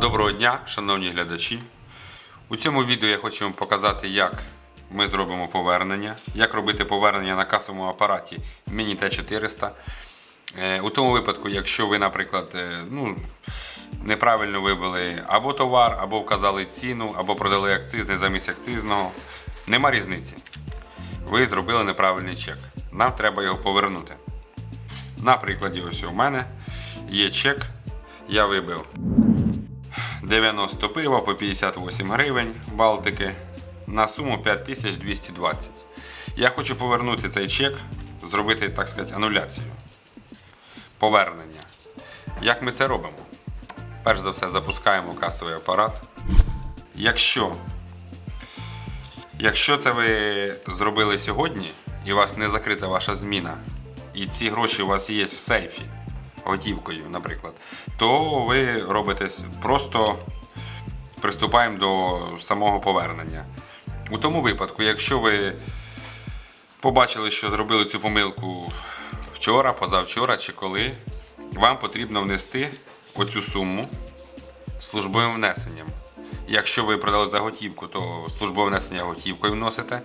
Доброго дня, шановні глядачі. У цьому відео я хочу вам показати, як ми зробимо повернення, як робити повернення на касовому апараті Mini T400. Е, У тому випадку, якщо ви, наприклад, е, ну, неправильно вибили або товар, або вказали ціну, або продали акцизний замість акцизного, нема різниці. Ви зробили неправильний чек. Нам треба його повернути. На прикладі, ось у мене є чек, я вибив 90 пива по 58 гривень Балтики на суму 5220. Я хочу повернути цей чек, зробити, так сказати, ануляцію. Повернення. Як ми це робимо? Перш за все, запускаємо касовий апарат. Якщо, якщо це ви зробили сьогодні і у вас не закрита ваша зміна, і ці гроші у вас є в сейфі, готівкою, наприклад, то ви робите просто приступаємо до самого повернення. У тому випадку, якщо ви побачили, що зробили цю помилку вчора, позавчора чи коли, вам потрібно внести оцю суму службовим внесенням. Якщо ви продали за готівку, то службове внесення готівкою вносите.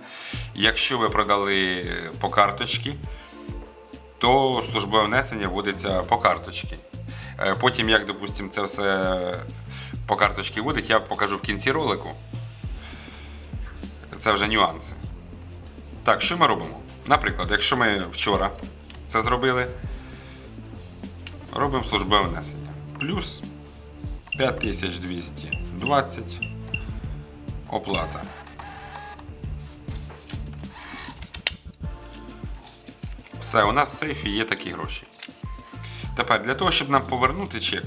Якщо ви продали по карточці, то службове внесення вводиться по карточці. Е, Потім, як, допустимо, це все по карточці вводить, я покажу в кінці ролику. Це вже нюанси. Так, що ми робимо? Наприклад, якщо ми вчора це зробили, робимо службове внесення. Плюс 5220 оплата. Все, у нас в сейфі є такі гроші. Тепер для того, щоб нам повернути чек,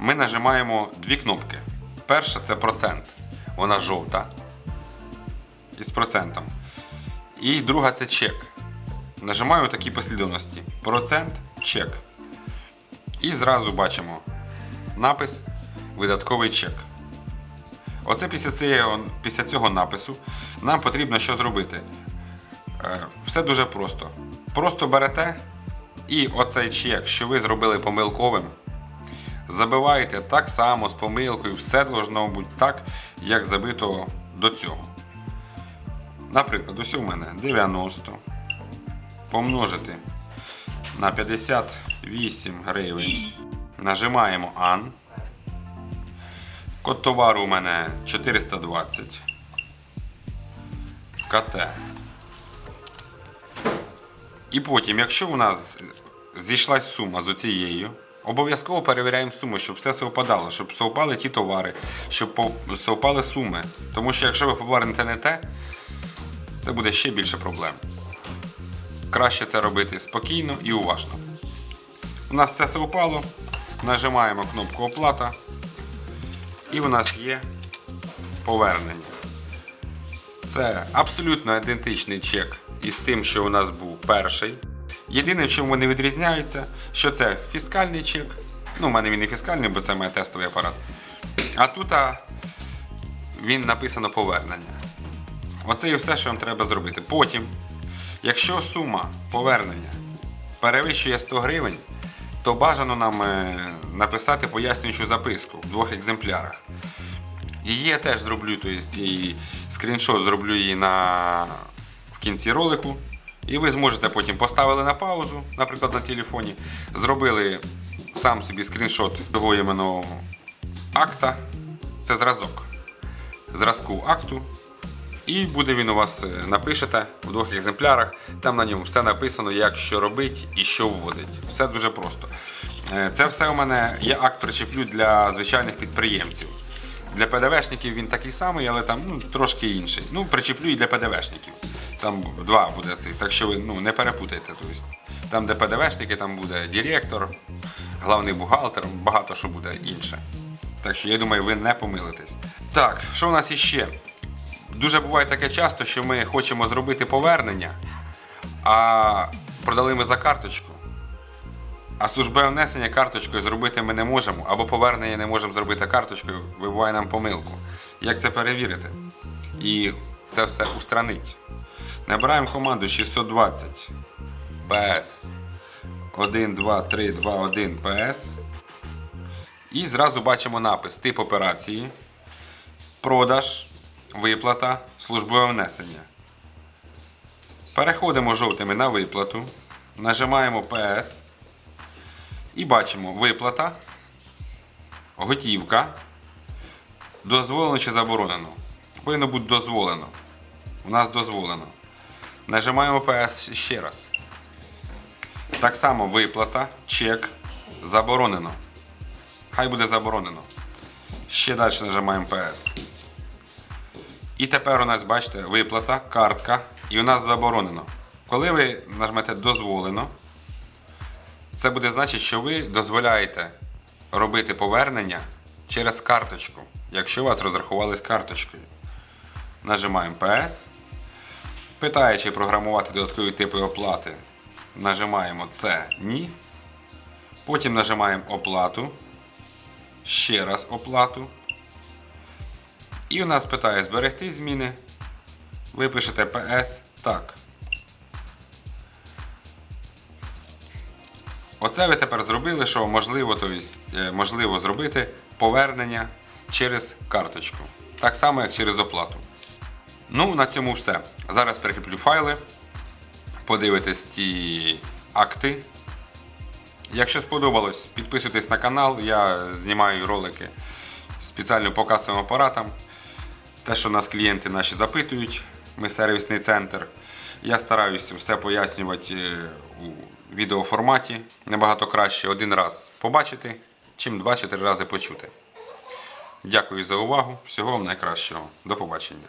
ми нажимаємо дві кнопки. Перша це процент. Вона жовта. Із процентом. І друга це чек. Нажимаю такі послідовності. Процент, чек. І зразу бачимо напис видатковий чек. Оце після цього, після цього напису нам потрібно що зробити. Е, Все дуже просто. Просто берете і оцей чек, що ви зробили помилковим, забиваєте так само з помилкою, все должно бути так, як забито до цього. Наприклад, ось у мене 90 помножити на 58 гривень. Нажимаємо AN. Код товару у мене 420. КТ. І потім, якщо у нас зійшлась сума з оцією, обов'язково перевіряємо суму, щоб все совпадало, щоб совпали ті товари, щоб совпали суми. Тому що якщо ви повернете не те, це буде ще більше проблем. Краще це робити спокійно і уважно. У нас все совпало, нажимаємо кнопку оплата, і у нас є повернення. Це абсолютно ідентичний чек із тим, що у нас був перший. Єдине, в чому вони відрізняються, що це фіскальний чек. Ну, у мене він не фіскальний, бо це має тестовий апарат. А тут а, він написано повернення. Оце і все, що вам треба зробити. Потім, якщо сума повернення перевищує 100 гривень, то бажано нам е, написати пояснюючу записку в двох екземплярах. Її я теж зроблю, тобто її скріншот зроблю її на... в кінці ролику. І ви зможете потім поставили на паузу, наприклад, на телефоні, зробили сам собі скріншот того іменного акта. Це зразок. Зразку акту. І буде він у вас е, напишете в двох екземплярах. Там на ньому все написано, як що робить і що вводить. Все дуже просто. Е, Це все у мене є акт причеплю для звичайних підприємців. Для ПДВшників він такий самий, але там ну, трошки інший. Ну, причеплю і для ПДВшників. Там два буде цих, так що ви ну, не перепутайте. Тобто, там, де ПДВшники, там буде директор, головний бухгалтер, багато що буде інше. Так що я думаю, ви не помилитесь. Так, що у нас іще? Дуже буває таке часто, що ми хочемо зробити повернення, а продали ми за карточку. А службове внесення карточкою зробити ми не можемо, або повернення не можемо зробити карточкою, вибуває нам помилку. Як це перевірити? І це все устранити. Набираємо команду 620 PS 1, 2, 3, 2, 1 PS. І зразу бачимо напис тип операції, продаж, виплата, службове внесення. Переходимо жовтими на виплату, нажимаємо PS і бачимо виплата, готівка, дозволено чи заборонено. Повинно бути дозволено. У нас дозволено. Нажимаємо PS ще раз. Так само виплата, чек, заборонено. Хай буде заборонено. Ще далі нажимаємо PS. І тепер у нас, бачите, виплата, картка, і у нас заборонено. Коли ви нажмете дозволено, це буде значити, що ви дозволяєте робити повернення через карточку, якщо вас розрахували з карточкою. Нажимаємо PS. Питає, чи програмувати додаткові типи оплати. Нажимаємо це ні. Потім нажимаємо оплату. Ще раз оплату. І у нас питає зберегти зміни. Ви пишете PS так. Оце ви тепер зробили, що можливо, то есть, е, можливо зробити повернення через карточку. Так само, як через оплату. Ну, на цьому все. Зараз прикріплю файли. Подивитесь ті акти. Якщо сподобалось, підписуйтесь на канал. Я знімаю ролики спеціально по касовим апаратам. Те, що нас клієнти наші запитують, ми сервісний центр. Я стараюся все пояснювати е, у відеоформаті набагато краще один раз побачити, чим 2-4 рази почути. Дякую за увагу. Всього вам найкращого. До побачення.